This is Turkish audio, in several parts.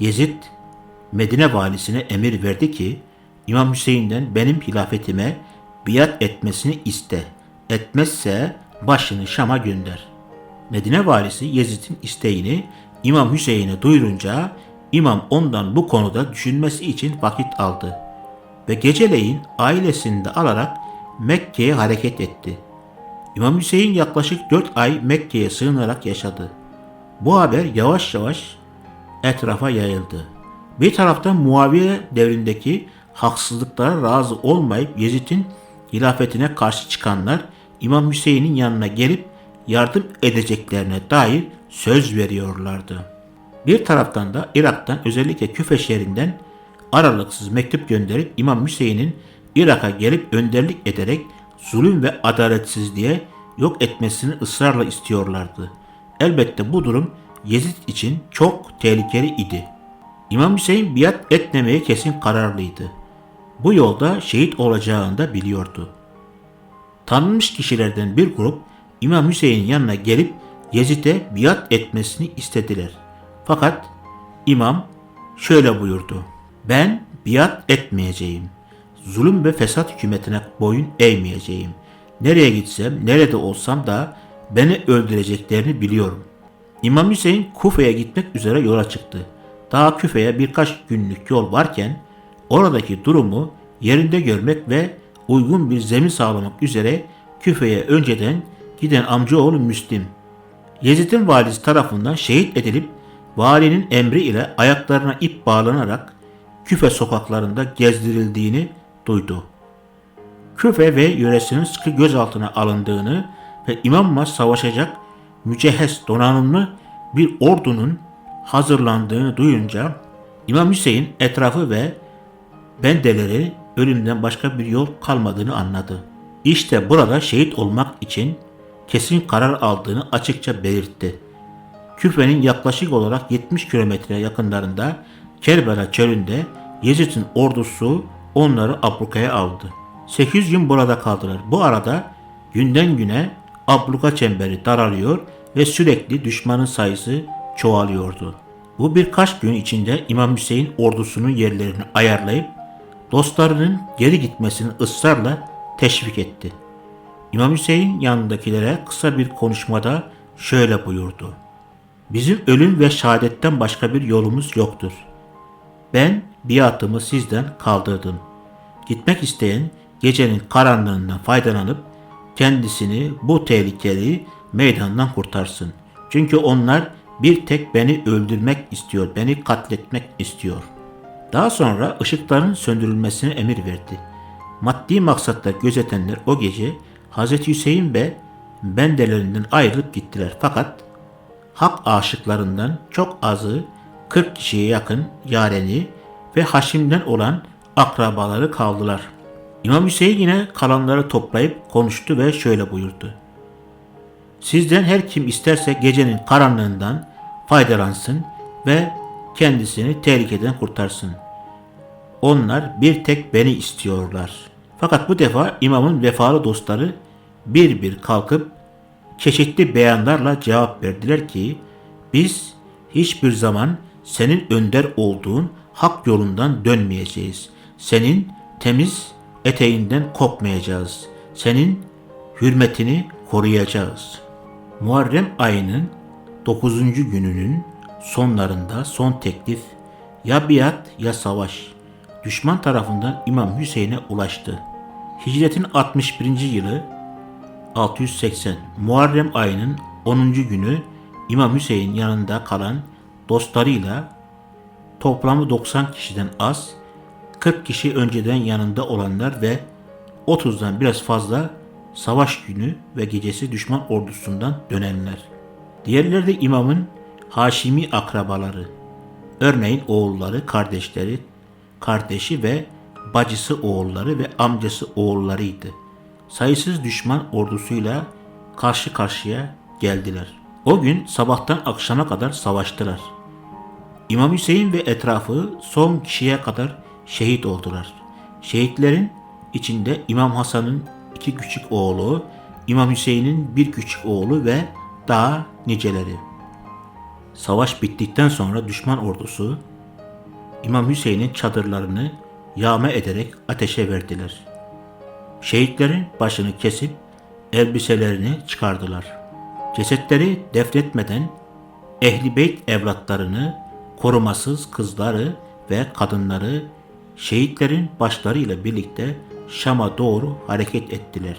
Yezid Medine valisine emir verdi ki İmam Hüseyin'den benim hilafetime biat etmesini iste. Etmezse başını Şam'a gönder. Medine valisi Yezid'in isteğini İmam Hüseyin'e duyurunca İmam ondan bu konuda düşünmesi için vakit aldı ve geceleyin ailesini de alarak Mekke'ye hareket etti. İmam Hüseyin yaklaşık 4 ay Mekke'ye sığınarak yaşadı. Bu haber yavaş yavaş etrafa yayıldı. Bir taraftan Muaviye devrindeki haksızlıklara razı olmayıp Yezid'in hilafetine karşı çıkanlar İmam Hüseyin'in yanına gelip yardım edeceklerine dair söz veriyorlardı. Bir taraftan da Irak'tan özellikle Küfe şehrinden aralıksız mektup gönderip İmam Hüseyin'in Irak'a gelip önderlik ederek zulüm ve adaletsizliğe yok etmesini ısrarla istiyorlardı. Elbette bu durum Yezid için çok tehlikeli idi. İmam Hüseyin biat etmemeye kesin kararlıydı. Bu yolda şehit olacağını da biliyordu. Tanınmış kişilerden bir grup İmam Hüseyin'in yanına gelip Yezid'e biat etmesini istediler. Fakat İmam şöyle buyurdu. Ben biat etmeyeceğim. Zulüm ve fesat hükümetine boyun eğmeyeceğim. Nereye gitsem, nerede olsam da beni öldüreceklerini biliyorum. İmam Hüseyin Kufe'ye gitmek üzere yola çıktı. Daha Küfe'ye birkaç günlük yol varken oradaki durumu yerinde görmek ve uygun bir zemin sağlamak üzere Küfe'ye önceden giden amcaoğlu Müslim, Yezid'in valisi tarafından şehit edilip valinin emri ile ayaklarına ip bağlanarak Küfe sokaklarında gezdirildiğini duydu. Küfe ve yöresinin sıkı gözaltına alındığını ve imamla savaşacak mücehhez donanımlı bir ordunun hazırlandığını duyunca İmam Hüseyin etrafı ve bendeleri ölümden başka bir yol kalmadığını anladı. İşte burada şehit olmak için kesin karar aldığını açıkça belirtti. Küfe'nin yaklaşık olarak 70 kilometre yakınlarında Kerbela çölünde Yezid'in ordusu onları ablukaya aldı. 8 gün burada kaldılar. Bu arada günden güne abluka çemberi daralıyor ve sürekli düşmanın sayısı çoğalıyordu. Bu birkaç gün içinde İmam Hüseyin ordusunun yerlerini ayarlayıp dostlarının geri gitmesini ısrarla teşvik etti. İmam Hüseyin yanındakilere kısa bir konuşmada şöyle buyurdu. Bizim ölüm ve şehadetten başka bir yolumuz yoktur. Ben biatımı sizden kaldırdım. Gitmek isteyen gecenin karanlığından faydalanıp kendisini bu tehlikeli meydandan kurtarsın. Çünkü onlar bir tek beni öldürmek istiyor, beni katletmek istiyor. Daha sonra ışıkların söndürülmesine emir verdi. Maddi maksatta gözetenler o gece Hz. Hüseyin ve bendelerinden ayrılıp gittiler. Fakat hak aşıklarından çok azı 40 kişiye yakın yareni ve Haşim'den olan akrabaları kaldılar. İmam Hüseyin yine kalanları toplayıp konuştu ve şöyle buyurdu. Sizden her kim isterse gecenin karanlığından faydalansın ve kendisini tehlikeden kurtarsın. Onlar bir tek beni istiyorlar. Fakat bu defa imamın vefalı dostları bir bir kalkıp çeşitli beyanlarla cevap verdiler ki biz hiçbir zaman senin önder olduğun hak yolundan dönmeyeceğiz. Senin temiz eteğinden kopmayacağız. Senin hürmetini koruyacağız. Muharrem ayının 9. gününün sonlarında son teklif ya biat ya savaş düşman tarafından İmam Hüseyin'e ulaştı. Hicretin 61. yılı 680 Muharrem ayının 10. günü İmam Hüseyin yanında kalan dostlarıyla toplamı 90 kişiden az, 40 kişi önceden yanında olanlar ve 30'dan biraz fazla savaş günü ve gecesi düşman ordusundan dönenler. Diğerleri de imamın Haşimi akrabaları, örneğin oğulları, kardeşleri, kardeşi ve bacısı oğulları ve amcası oğullarıydı. Sayısız düşman ordusuyla karşı karşıya geldiler. O gün sabahtan akşama kadar savaştılar. İmam Hüseyin ve etrafı son kişiye kadar şehit oldular. Şehitlerin içinde İmam Hasan'ın iki küçük oğlu, İmam Hüseyin'in bir küçük oğlu ve daha niceleri. Savaş bittikten sonra düşman ordusu İmam Hüseyin'in çadırlarını yağma ederek ateşe verdiler. Şehitlerin başını kesip elbiselerini çıkardılar. Cesetleri defnetmeden Ehli Beyt evlatlarını, korumasız kızları ve kadınları şehitlerin başlarıyla birlikte Şam'a doğru hareket ettiler.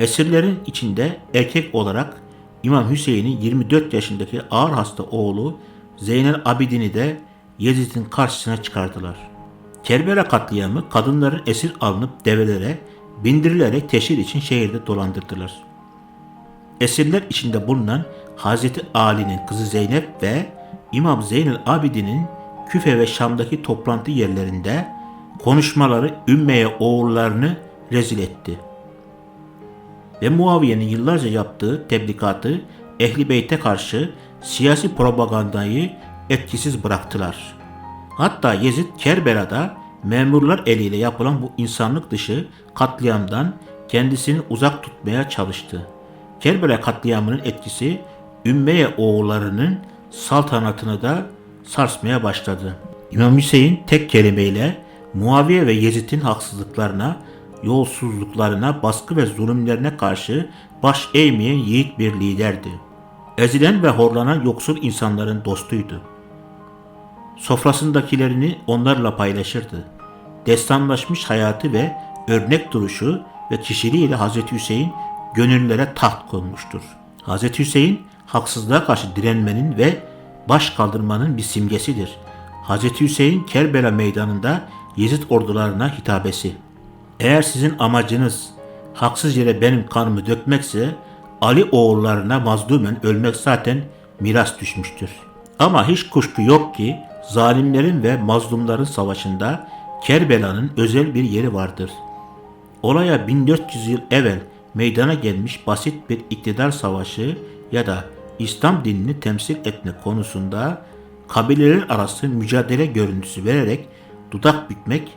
Esirlerin içinde erkek olarak İmam Hüseyin'in 24 yaşındaki ağır hasta oğlu Zeynel Abidin'i de Yezid'in karşısına çıkardılar. Kerbela katliamı kadınların esir alınıp develere bindirilerek teşhir için şehirde dolandırdılar. Esirler içinde bulunan Hazreti Ali'nin kızı Zeynep ve İmam Zeynel Abidin'in Küfe ve Şam'daki toplantı yerlerinde konuşmaları Ümme'ye oğullarını rezil etti. Ve Muaviye'nin yıllarca yaptığı tebligatı Ehli Beyt'e karşı siyasi propagandayı etkisiz bıraktılar. Hatta Yezid Kerbela'da memurlar eliyle yapılan bu insanlık dışı katliamdan kendisini uzak tutmaya çalıştı. Kerbela katliamının etkisi Ümmeye oğullarının saltanatını da sarsmaya başladı. İmam Hüseyin tek kelimeyle Muaviye ve Yezid'in haksızlıklarına, yolsuzluklarına, baskı ve zulümlerine karşı baş eğmeyen yiğit bir liderdi. Ezilen ve horlanan yoksul insanların dostuydu. Sofrasındakilerini onlarla paylaşırdı. Destanlaşmış hayatı ve örnek duruşu ve kişiliğiyle Hz. Hüseyin gönüllere taht konmuştur. Hz. Hüseyin haksızlığa karşı direnmenin ve baş kaldırmanın bir simgesidir. Hz. Hüseyin Kerbela meydanında Yezid ordularına hitabesi. Eğer sizin amacınız haksız yere benim kanımı dökmekse Ali oğullarına mazlumen ölmek zaten miras düşmüştür. Ama hiç kuşku yok ki zalimlerin ve mazlumların savaşında Kerbela'nın özel bir yeri vardır. Olaya 1400 yıl evvel meydana gelmiş basit bir iktidar savaşı ya da İslam dinini temsil etme konusunda kabileler arası mücadele görüntüsü vererek dudak bükmek,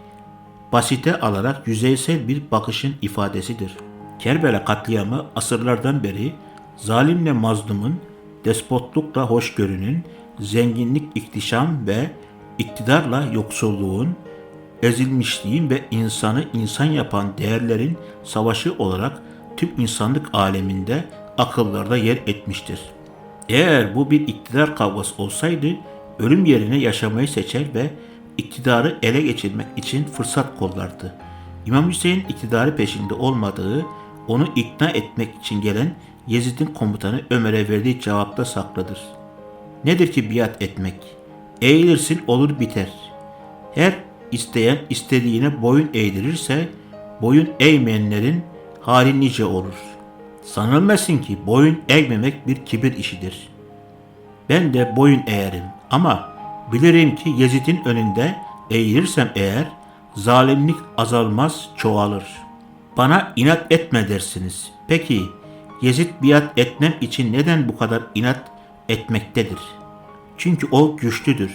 basite alarak yüzeysel bir bakışın ifadesidir. Kerbela katliamı asırlardan beri zalimle mazlumun, despotlukla hoşgörünün, zenginlik iktişam ve iktidarla yoksulluğun, ezilmişliğin ve insanı insan yapan değerlerin savaşı olarak tüm insanlık aleminde akıllarda yer etmiştir. Eğer bu bir iktidar kavgası olsaydı ölüm yerine yaşamayı seçer ve iktidarı ele geçirmek için fırsat kollardı. İmam Hüseyin iktidarı peşinde olmadığı, onu ikna etmek için gelen Yezid'in komutanı Ömer'e verdiği cevapta saklıdır. Nedir ki biat etmek? Eğilirsin olur biter. Her isteyen istediğine boyun eğdirirse boyun eğmeyenlerin hali nice olur. Sanılmasın ki boyun eğmemek bir kibir işidir. Ben de boyun eğerim ama bilirim ki Yezid'in önünde eğilirsem eğer zalimlik azalmaz çoğalır. Bana inat etme dersiniz. Peki Yezid biat etmem için neden bu kadar inat etmektedir? Çünkü o güçlüdür.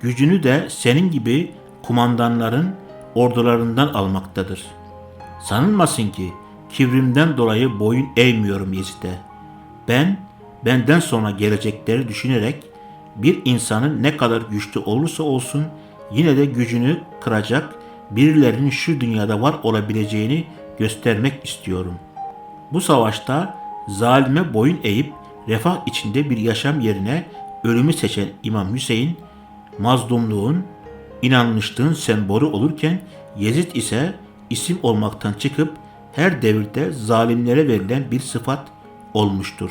Gücünü de senin gibi kumandanların ordularından almaktadır. Sanılmasın ki kibrimden dolayı boyun eğmiyorum Yezid'e. Ben benden sonra gelecekleri düşünerek bir insanın ne kadar güçlü olursa olsun yine de gücünü kıracak birilerinin şu dünyada var olabileceğini göstermek istiyorum. Bu savaşta zalime boyun eğip refah içinde bir yaşam yerine ölümü seçen İmam Hüseyin mazlumluğun, inanmışlığın sembolü olurken Yezid ise isim olmaktan çıkıp her devirde zalimlere verilen bir sıfat olmuştur.